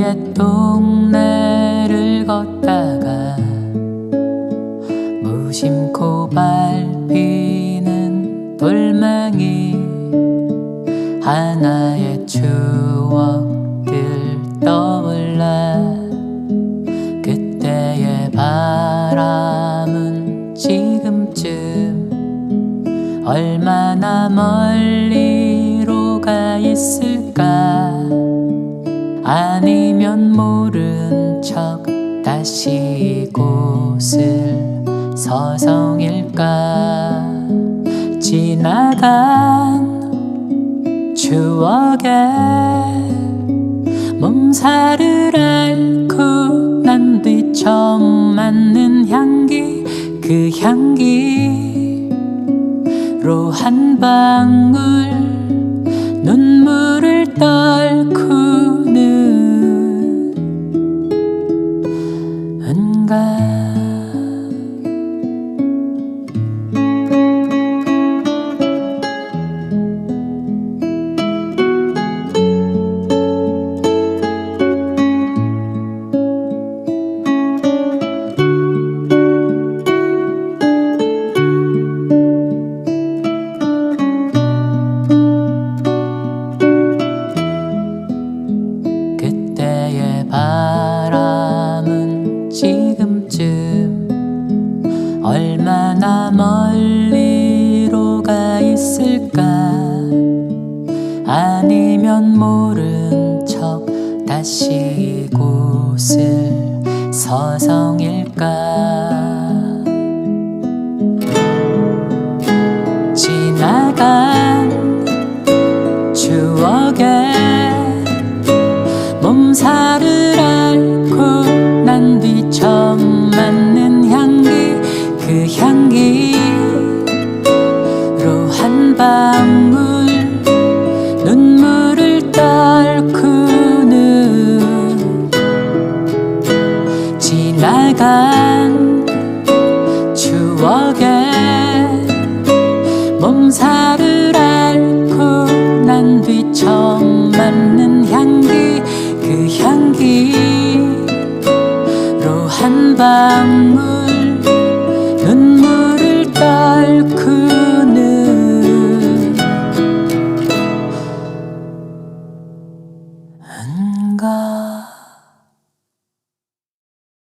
옛 동네를 걷다가 무심코 밟히는 돌멩이 하나의 추억들 떠올라 그때의 바람은 지금쯤 얼마나 멀리로 가 있을까 아니면 모른 척 다시 이곳을 서성일까? 지나간 추억에 몸살을 앓고 난 뒤 처음 맡는 향기 그 향기로 한 방울 눈물을 떨구 은가 아니면 모른 척 다시 이곳을 서성일까 지